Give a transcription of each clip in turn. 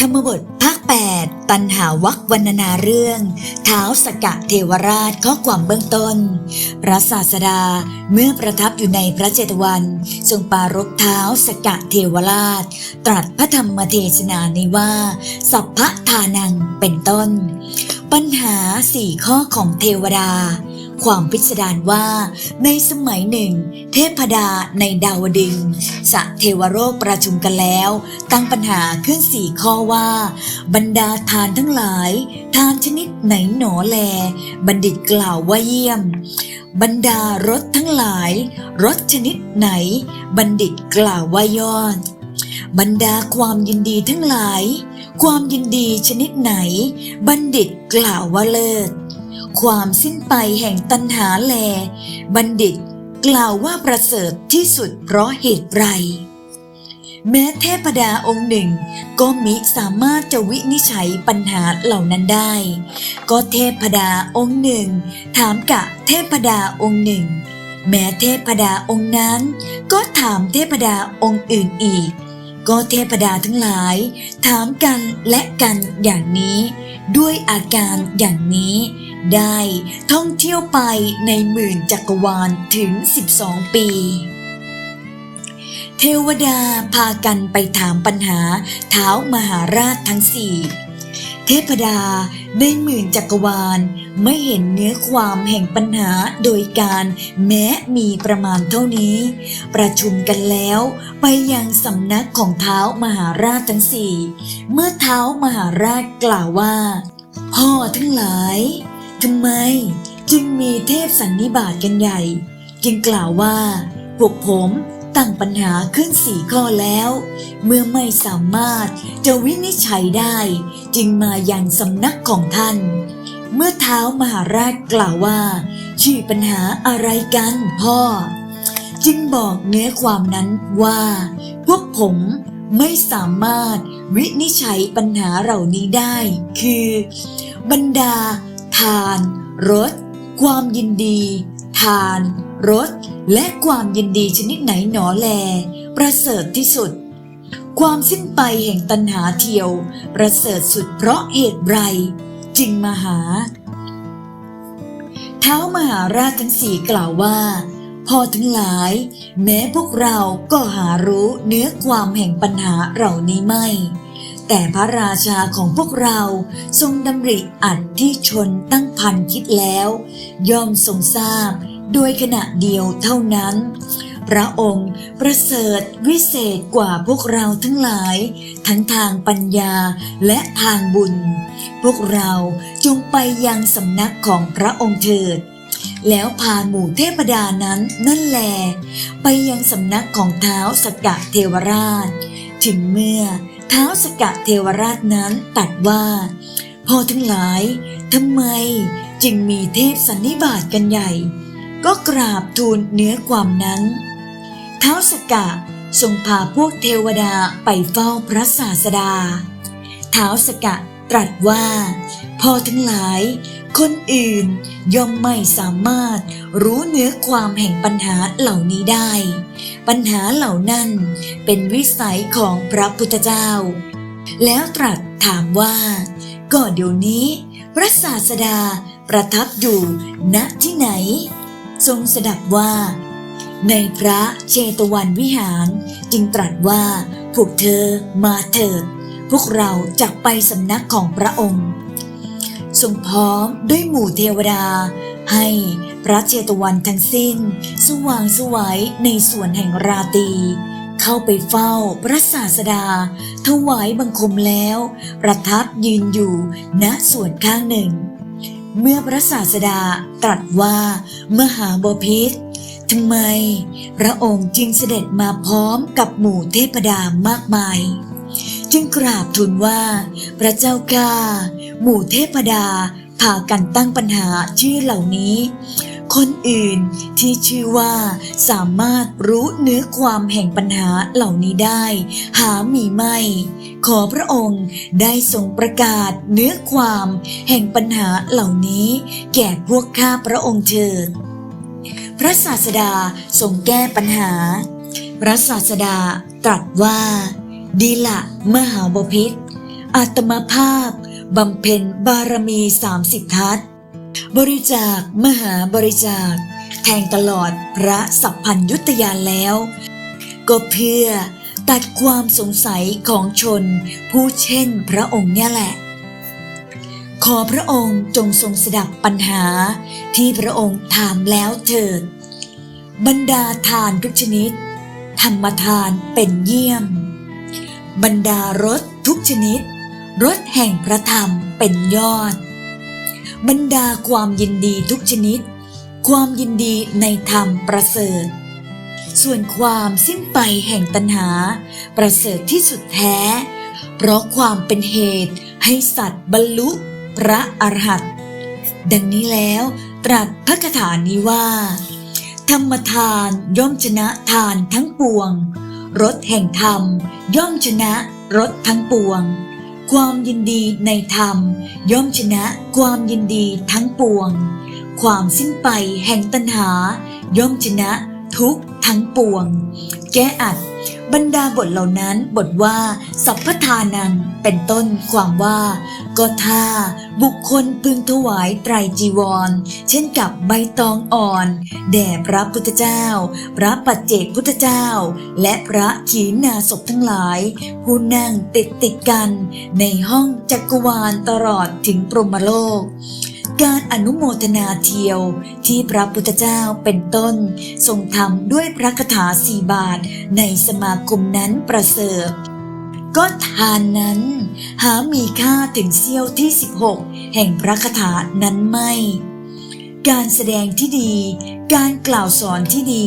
ธรรมบทภาค 8 ตันหาวักวรรณนาเรื่องเท้าสกะเทวราชข้อความเบื้องต้น พระศาสดาเมื่อประทับอยู่ในพระเจตวันทรงปรารบเท้าสกะเทวราช ตรัสพระธรรมเทศนานี้ว่า สัพพะทานังเป็นต้น ปัญหาสี่ข้อของเทวดา ความพิสดารว่า ในสมัยหนึ่ง เทพดาในดาวดึงสะเทวโรกประชุมกันแล้ว ตั้งปัญหาขึ้นสี่ข้อว่า บรรดาทานทั้งหลาย ทานชนิดไหนหนอแล บัณฑิตกล่าวว่าเยี่ยม บรรดารสทั้งหลายรสชนิดไหน บัณฑิตกล่าวว่ายอด บรรดาความยินดีทั้งหลาย ความยินดีชนิดไหน บัณฑิตกล่าวว่าเลิศ ความสิ้นไปแห่งตัณหาแล บัณฑิตกล่าวว่าประเสริฐที่สุดเพราะเหตุไร แม้เทพดาองค์หนึ่ง ก็มิสามารถจะวินิจฉัยปัญหาเหล่านั้นได้ ก็เทพดาองค์หนึ่ง ถามกะเทพดาองค์หนึ่ง แม้เทพดาองค์นั้น ก็ถามเทพดาองค์อื่นอีก ก็เทพดาทั้งหลาย ถามกันและกันอย่างนี้ ด้วยอาการอย่างนี้ ได้ท่องเที่ยวไปในหมื่นจักรวาลถึง 12 ปี เทวดาพากันไปถามปัญหาเท้ามหาราชทั้งสี่ เทพดาในหมื่นจักรวาล ไม่เห็นเนื้อความแห่งปัญหาโดยการแม้มีประมาณเท่านี้ ประชุมกันแล้วไปยังสำนักของเท้ามหาราชทั้งสี่ เมื่อเท้ามหาราชกล่าวว่า พ่อทั้งหลายทำไมจึงมีเทพสันนิบาตกันใหญ่ จึงกล่าวว่าพวกผม ตั้งปัญหาขึ้นสี่ข้อแล้ว เมื่อไม่สามารถจะวินิจฉัยได้ จึงมายังสำนักของท่าน เมื่อเท้ามหาราชกล่าวว่า ชื่อปัญหาอะไรกันพ่อ จึงบอกเนื้อความนั้นว่า พวกผมไม่สามารถวินิจฉัยปัญหาเหล่านี้ได้ คือ บรรดา ทานรสความยินดี ทานรส และความยินดีชนิดไหนหนอแล ประเสริฐที่สุด ความสิ้นไปแห่งตัณหาเทียว ประเสริฐสุดเพราะเหตุไรจึงมหา เท้ามหาราชทั้งสี่กล่าวว่าพอทั้งหลาย แม้พวกเราก็หารู้เนื้อความแห่งปัญหาเหล่านี้ไม่ แต่พระราชาของพวกเราทรงดำริอัดที่ชนตั้งพันคิดแล้ว ย่อมทรงทราบ โดยขณะเดียวเท่านั้น พระองค์ประเสริฐวิเศษกว่าพวกเราทั้งหลาย ทั้งทางปัญญาและทางบุญ พวกเราจงไปยังสำนักของพระองค์เถิด แล้วพาหมู่เทพดานั้นนั่นแล ไปยังสำนักของเท้าสกะเทวราช ถึงเมื่อเท้าสกะเทวราชนั้นตัดว่าพ่อทั้งหลายทำไมจึงมีเทพสันนิบาตกันใหญ่ ก็กราบทูลเนื้อความนั้นเท้าสกะทรงพาพวกเทวดาไปเฝ้าพระศาสดาเท้าสกะตรัสว่าพอทั้งหลาย คนอื่นย่อมไม่สามารถรู้เนื้อความแห่งปัญหาเหล่านี้ได้ ปัญหาเหล่านั้นเป็นวิสัยของพระพุทธเจ้า แล้วตรัสถามว่า ก็เดี๋ยวนี้ พระศาสดาประทับอยู่ณที่ไหน ทรงสดับว่า ในพระเชตวันวิหารจึงตรัสว่าพวกเธอมาเถิด พวกเราจะไปสำนักของพระองค์ทรงพร้อมด้วยหมู่เทวดา ให้พระเจตวันทั้งสิ้น สว่างสวัยในส่วนแห่งราตี เข้าไปเฝ้าพระศาสดา ถวายบังคมแล้ว ประทับยืนอยู่ณส่วนข้างหนึ่ง เมื่อพระศาสดาตรัสว่ามหาบพิษทำไม พระองค์จึงเสด็จมาพร้อมกับหมู่เทพดามากมาย จึงกราบทูลว่า พระเจ้าก้า หมู่เทพดาพากันตั้งปัญหาชื่อเหล่านี้ คนอื่นที่ชื่อว่าสามารถรู้เนื้อความแห่งปัญหาเหล่านี้ได้ หามีไม่ ขอพระองค์ได้ทรงประกาศเนื้อความแห่งปัญหาเหล่านี้ แก่พวกข้าพระองค์เถิดพระศาสดาทรงแก้ปัญหา พระศาสดาตรัสว่า ดีละมหาบพิษอาตมาภาพบำเพ็ญบารมีสามสิบทัศ บริจาคมหาบริจาค แทงตลอดพระสัพพัญยุตยานแล้ว ก็เพื่อตัดความสงสัยของชน ผู้เช่นพระองค์เนี่ยแหละ ขอพระองค์จงทรงสดับปัญหาที่พระองค์ถามแล้วเถิด บรรดาทานทุกชนิด ธรรมทานเป็นเยี่ยม บรรดารสทุกชนิดรสแห่งพระธรรมเป็นยอด บรรดาความยินดีทุกชนิด ความยินดีในธรรมประเสริฐ ส่วนความสิ้นไปแห่งตัณหา ประเสริฐที่สุดแท้ เพราะความเป็นเหตุให้สัตว์บรรลุพระอรหันต์ดังนี้แล้วตรัสพระคาถานี้ว่า ธรรมทานย่อมชนะทานทั้งปวงรสแห่งธรรมย่อมชนะรสทั้งปวง ความยินดีในธรรม ย่อมชนะความยินดีทั้งปวง ความสิ้นไปแห่งตัณหา ย่อมชนะทุกทั้งปวง แก้อัด บรรดาบทเหล่านั้นบทว่า สัพพทานัง เป็นต้นความว่า ก็ถ้าบุคคลพึงถวายไตรจีวร เช่นกับใบตองอ่อน แด่พระพุทธเจ้า พระปัจเจกพุทธเจ้า และพระขีณาสพทั้งหลายผู้นั่งติดติดกัน ในห้องจักรวาลตลอดถึงพรหมโลกการอนุโมทนาเทียวที่พระพุทธเจ้าเป็นต้น ทรงทำด้วยพระคาถาสี่บาทในสมาคมนั้นประเสริฐ ก็ทานนั้น หามีค่าถึงเสี้ยวที่ 16 แห่งพระคาถานั้นไม่ การแสดงที่ดี การกล่าวสอนที่ดี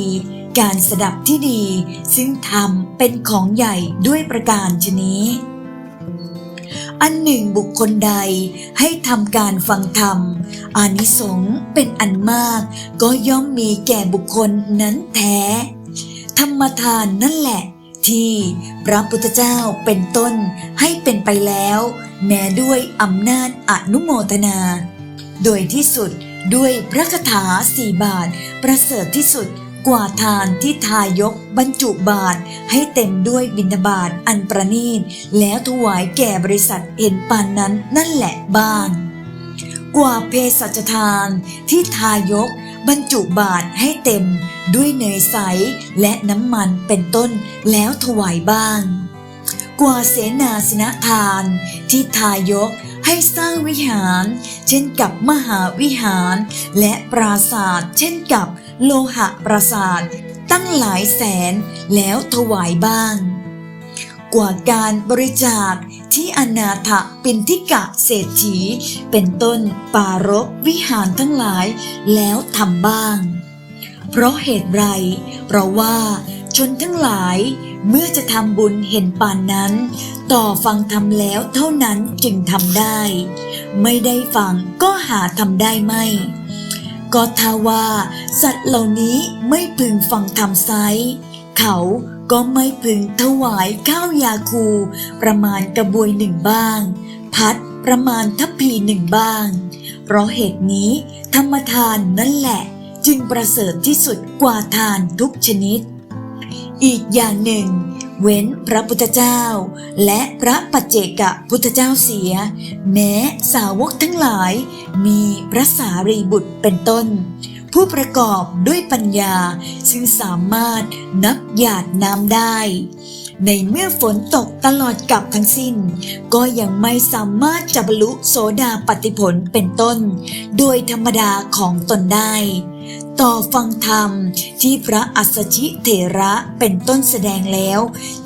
การสดับที่ดี ซึ่งธรรมเป็นของใหญ่ด้วยประการชนี้ อันหนึ่งบุคคลใดให้ทำการฟังธรรม อานิสงส์เป็นอันมาก ก็ย่อมมีแก่บุคคลนั้นแท้ ธรรมทานนั่นแหละ ที่พระพุทธเจ้าเป็นต้นให้เป็นไปแล้ว แม้ด้วยอำนาจอนุโมทนา โดยที่สุดด้วยพระคาถาสี่บาท ประเสริฐที่สุดกว่าทานที่ทายกบรรจุบาทให้เต็มด้วยบิณฑบาตอันประณีต แล้วถวายแก่บริษัทเห็นปานนั้นนั่นแหละบ้าง กว่าเภสัชทานที่ทายก บรรจุบาทให้เต็มด้วยเนยใสและน้ำมันเป็นต้นแล้วถวายบ้าง กว่าเสนาสนทานที่ทายกให้สร้างวิหาร เช่นกับมหาวิหาร และปราสาทเช่นกับโลหะปราสาทตั้งหลายแสนแล้วถวายบ้าง กว่าการบริจาคที่อนาถปินทิกะเศรษฐี เป็นต้นปารกวิหารทั้งหลายแล้วทำบ้าง เพราะเหตุไรเพราะว่าชนทั้งหลายเมื่อจะทำบุญเห็นปานนั้น ต่อฟังทำแล้วเท่านั้นจึงทำได้ ไม่ได้ฟังก็หาทำได้ไม่ ก็ทาว่า สัตว์เหล่านี้ไม่พึงฟังธรรมไซเขา ก็ไม่พึงถวายข้าวยาคู ประมาณกระบวยหนึ่งบ้าง พัดประมาณทัพพีหนึ่งบ้าง เพราะเหตุนี้ ธรรมทานนั่นแหละ จึงประเสริฐที่สุดกว่าทานทุกชนิด อีกอย่างหนึ่ง เว้นพระพุทธเจ้า และพระปัจเจกพุทธเจ้าเสีย แม้สาวกทั้งหลาย มีพระสารีบุตรเป็นต้น ผู้ประกอบด้วยปัญญาซึ่งสามารถนับหยาดน้ำได้ ในเมื่อฝนตกตลอดกับทั้งสิ้น ก็ยังไม่สามารถจะบรรลุโสดาปฏิผลเป็นต้น โดยธรรมดาของตนได้ ต่อฟังธรรมที่พระอัสชิเถระเป็นต้นแสดงแล้ว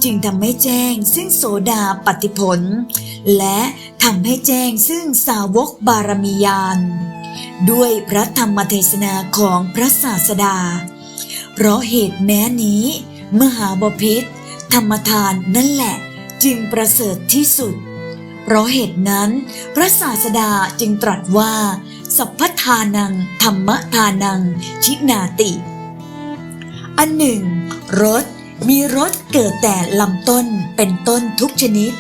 จึงทำให้แจ้งซึ่งโสดาปฏิผล และทำให้แจ้งซึ่งสาวกบารมียาน ด้วยพระธรรมเทศนาของพระศาสดา เพราะเหตุแม้นี้ มหาบพิษธรรมทานนั่นแหละจึงประเสริฐที่สุด เพราะเหตุนั้น พระศาสดาจึงตรัสว่า สัพพทานัง ธรรมทานัง ชินาติ อันหนึ่งรถมีรถเกิดแต่ลำต้นเป็นต้นทุกชนิด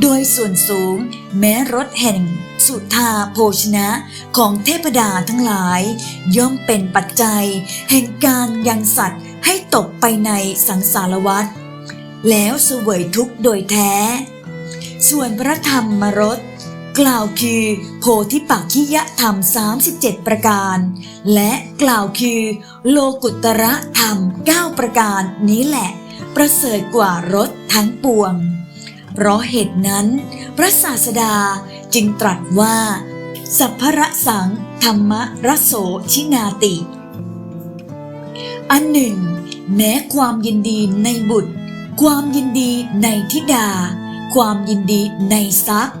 โดยส่วนสูงแม้รถแห่ง สุธาโภชนะของเทพดาทั้งหลาย ย่อมเป็นปัจจัย แห่งการยังสัตว์ให้ตกไปในสังสารวัฏแล้วเสวยทุกข์โดยแท้ ส่วนพระธรรมมรสกล่าวคือโพธิปักขิยธรรม 37 ประการ และกล่าวคือโลกุตระธรรม 9 ประการนี้แหละ ประเสริฐกว่ารสทั้งปวง เพราะเหตุนั้น พระศาสดา จึงตรัสว่า สัพพระสังธรรมรโสชินาติ อันหนึ่ง แม้ความยินดีในบุตร ความยินดีในธิดา ความยินดีในทรัพย์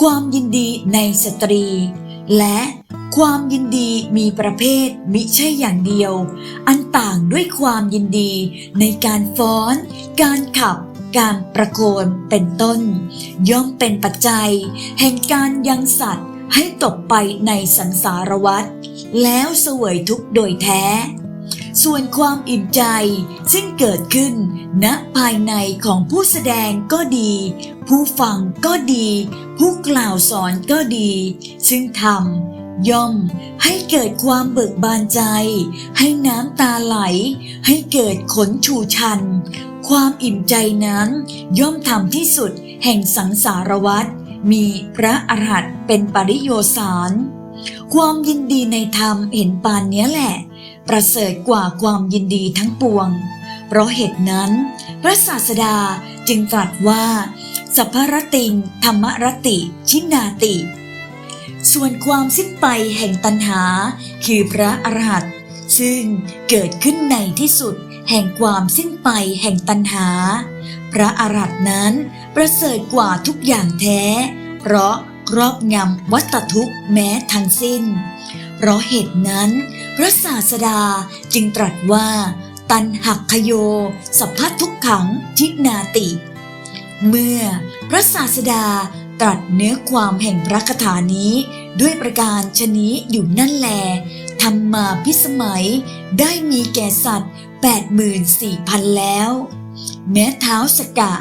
ความยินดีในสตรี และความยินดีมีประเภทมิใช่อย่างเดียว อันต่างด้วยความยินดีในการฟ้อน การขับ การประโคนเป็นต้น ย่อมเป็นปัจจัย แห่งการยังสัตว์ให้ตกไปในสังสารวัฏแล้วเสวยทุกข์โดยแท้ ส่วนความอิ่มใจซึ่งเกิดขึ้นณภายในของผู้แสดงก็ดี ผู้ฟังก็ดี ผู้กล่าวสอนก็ดี ซึ่งทำย่อมให้เกิดความเบิกบานใจ ให้น้ำตาไหล ให้เกิดขนชูชัน ความอิ่มใจนั้น ย่อมทำที่สุดแห่งสังสารวัฏมีพระอรหันต์เป็นปริโยสารความยินดีในธรรมเห็นปานเนี้ยแหละ ประเสริฐกว่าความยินดีทั้งปวง เพราะเหตุนั้น พระศาสดาจึงตรัสว่าสัพพรติง ธรรมรติ ชินาติ ส่วนความสิ้นไปแห่งตัณหา คือพระอรหันต์ซึ่งเกิดขึ้นในที่สุด แห่งความสิ้นไปแห่งตัณหา พระอรหันต์นั้นประเสริฐกว่าทุกอย่างแท้ เพราะครอบงำวัตทุกข์แม้ทั้งสิ้น เพราะเหตุนั้น พระศาสดาจึงตรัสว่า ตันหักขโย สัพพทุกขังทินาติ เมื่อพระศาสดาตรัสเนื้อความแห่งพระคาถานี้ด้วยประการชนี้อยู่นั่นแลทำมาพิสมัยได้มีแก่สัตว์ 84,000 แล้ว แม้เท้าสกะ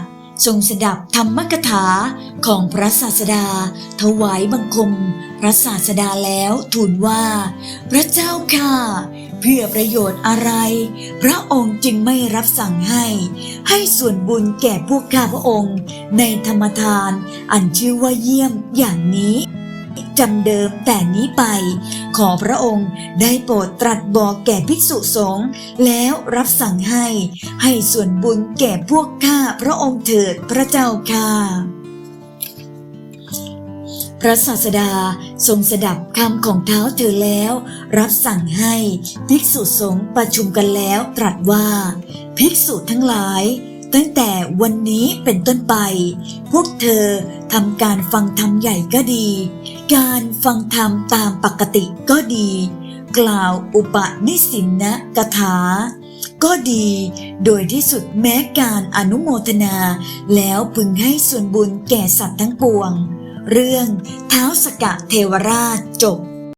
ทรงสดับธรรมกถาของพระศาสดา ถวายบังคม พระศาสดาแล้วทูลว่า พระเจ้าค่ะ เพื่อประโยชน์อะไร พระองค์จึงไม่รับสั่งให้ ให้ส่วนบุญแก่พวกข้าพระองค์ ในธรรมทาน อันชื่อว่าเยี่ยมอย่างนี้ จำเดิมแต่นี้ไป ขอพระองค์ได้โปรดตรัสบอกแก่ภิกษุสงฆ์แล้วรับสั่งให้ ให้ส่วนบุญแก่พวกข้าพระองค์เถิดพระเจ้าค่ะพระศาสดาทรงสดับคำของเท้าเธอแล้ว รับสั่งให้ภิกษุสงฆ์ประชุมกันแล้วตรัสว่า ภิกษุทั้งหลาย ตั้งแต่วันนี้เป็นต้นไป พวกเธอทำการฟังธรรมใหญ่ก็ดี การฟังธรรมตามปกติก็ดี กล่าวอุปนิสินนะกถา ก็ดี โดยที่สุดแม้การอนุโมทนา แล้วพึงให้ส่วนบุญแก่สัตว์ทั้งปวง เรื่องเท้าสกะเทวราชจบ